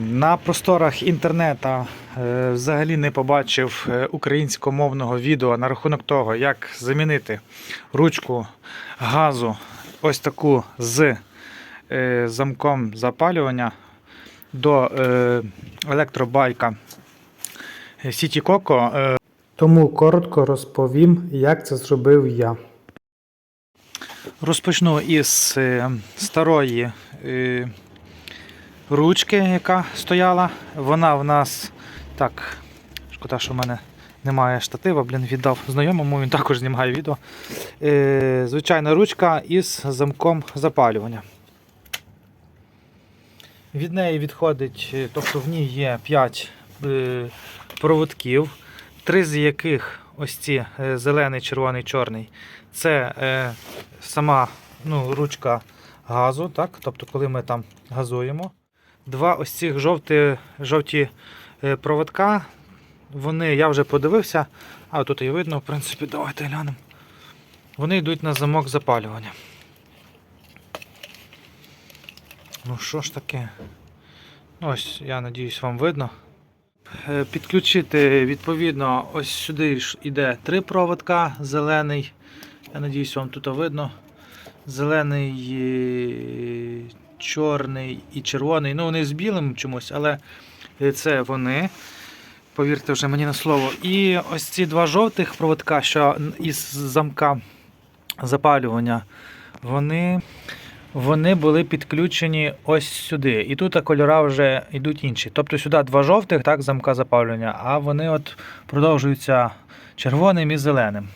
На просторах інтернету е, взагалі не побачив е, українськомовного відео на рахунок того, як замінити ручку газу ось таку з е, замком запалювання до електробайка Coco. Е, Тому коротко розповім, як це зробив я. Розпочну із старої ручки, яка стояла. Вона в нас так. Шкода, що в мене немає штатива, блін, віддав знайомому, він також знімає відео. Е, звичайна ручка із замком запалювання. Від неї відходить, е, тобто в ній є 5 е, проводків, три з яких ось ці е, зелений, червоний, чорний. Це е, сама ну, ручка газу, так? тобто коли ми там газуємо. Два ось цих жовті, жовті е, проводка. Вони, я вже подивився, а тут і видно, в принципі, давайте глянемо. Вони йдуть на замок запалювання. Ну що ж таке? Ну, Ось, я надіюсь, вам видно. Е, Підключити, відповідно, ось сюди ж іде три проводка, зелений. Я надіюсь, вам тут видно. Зелений, е, чорний і червоний. Ну, вони з білим чомусь, але це вони. Повірте вже мені на слово. І ось ці два жовтих проводка, що із замка запалювання, вони, вони були підключені ось сюди. І тут кольора вже йдуть інші. Тобто сюди два жовтих, так, замка запалювання, а вони от продовжуються червоним і зеленим.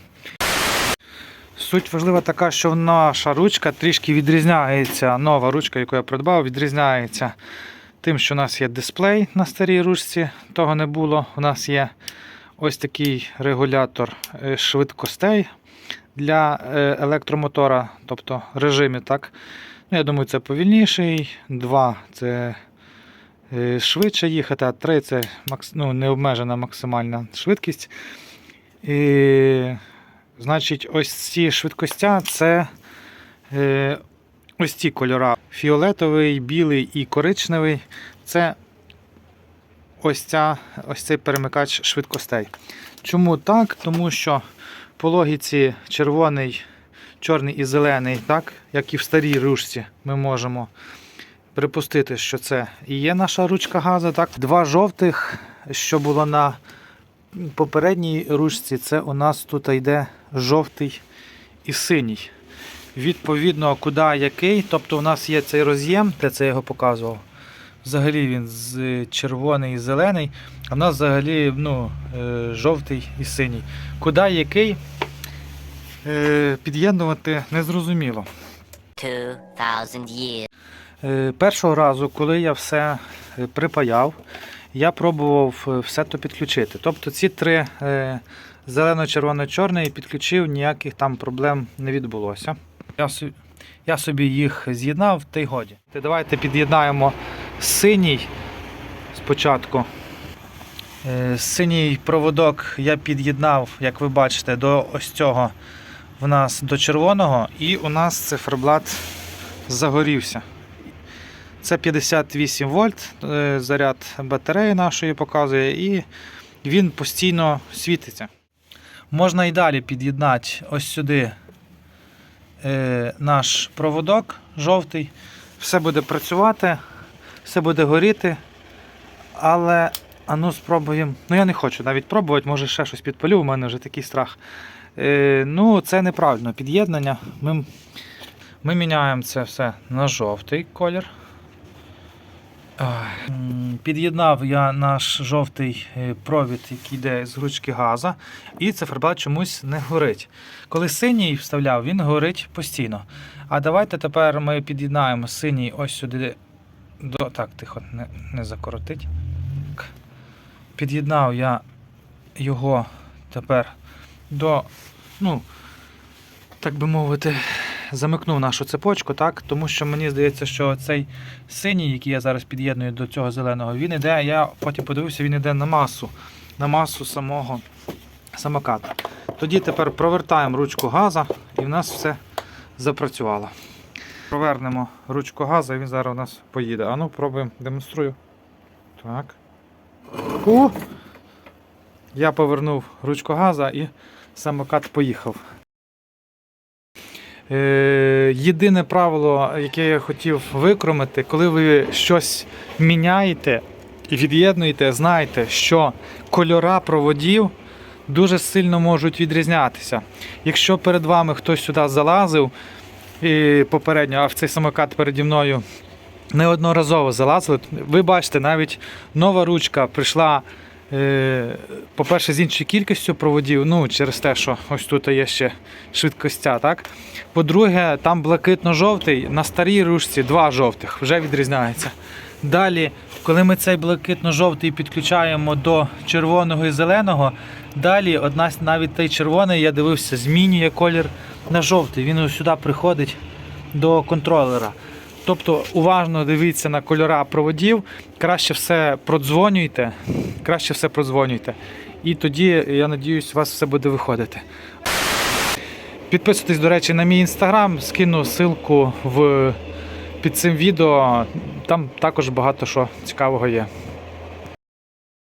Суть важлива така, що наша ручка трішки відрізняється. Нова ручка, яку я придбав, відрізняється тим, що у нас є дисплей на старій ручці, того не було. У нас є ось такий регулятор е, швидкостей для е, електромотора, тобто режимі. так. Ну, Я думаю, це повільніший. Два це е, швидше їхати, а три це ну, необмежена максимальна швидкість. І, значить, ось ці швидкостя це е, ось ці кольора. Фіолетовий, білий і коричневий. Це ось, ця, ось цей перемикач швидкостей. Чому так? Тому що по логіці червоний, чорний і зелений, так, як і в старій ручці, ми можемо припустити, що це і є наша ручка газу. Так. Два жовтих, що було на попередній ручці, це у нас тут йде жовтий і синій. Відповідно, куди який. Тобто у нас є цей роз'єм, де це я його показував. Взагалі він з червоний і зелений, а в нас взагалі ну, е, жовтий і синій. Куди який е, під'єднувати незрозуміло. 2,000 years. Е, Першого разу, коли я все припаяв, я пробував е, все то підключити. Тобто ці три е, зелено-червоно-чорний підключив, ніяких там проблем не відбулося. Я, собі, я собі їх з'єднав, та й годі. Давайте під'єднаємо синій спочатку. Е, Синій проводок я під'єднав, як ви бачите, до ось цього в нас до червоного, і у нас циферблат загорівся. Це 58 вольт, е, заряд батареї нашої показує, і він постійно світиться. Можна і далі під'єднати ось сюди е, наш проводок жовтий. Все буде працювати, все буде горіти. Але а спробуємо. Ну я не хочу навіть пробувати, може ще щось підпалю, у мене вже такий страх. Е, ну, це неправильно під'єднання. Ми, ми міняємо це все на жовтий колір. Під'єднав я наш жовтий е, провід, який йде з ручки газа, і циферблат чомусь не горить. Коли синій вставляв, він горить постійно. А давайте тепер ми під'єднаємо синій ось сюди. До... Так, тихо, не, не закоротить. Під'єднав я його тепер до, ну, так би мовити, замикнув нашу цепочку, так? тому що мені здається, що цей синій, який я зараз під'єдную до цього зеленого, він іде, я потім подивився, він іде на масу, на масу самого самоката. Тоді тепер провертаємо ручку газа і в нас все запрацювало. Провернемо ручку газа і він зараз у нас поїде. А ну, пробуємо, демонструю. Так. У! Я повернув ручку газа і самокат поїхав. Е, єдине правило, яке я хотів викромити, коли ви щось міняєте і від'єднуєте, знайте, що кольора проводів дуже сильно можуть відрізнятися. Якщо перед вами хтось сюди залазив і попередньо, а в цей самокат переді мною неодноразово залазили, ви бачите, навіть нова ручка прийшла. Е, По-перше, з іншою кількістю проводів, ну через те, що ось тут є ще швидкостя, так? По-друге, там блакитно-жовтий, на старій ручці два жовтих, вже відрізняється. Далі, коли ми цей блакитно-жовтий підключаємо до червоного і зеленого, далі одна навіть той червоний, я дивився, змінює колір на жовтий. Він сюди приходить до контролера. Тобто уважно дивіться на кольора проводів, краще все продзвонюйте, краще все продзвонюйте. І тоді, я надіюсь, у вас все буде виходити. Підписуйтесь, до речі, на мій інстаграм, скину ссылку в, під цим відео. Там також багато що цікавого є.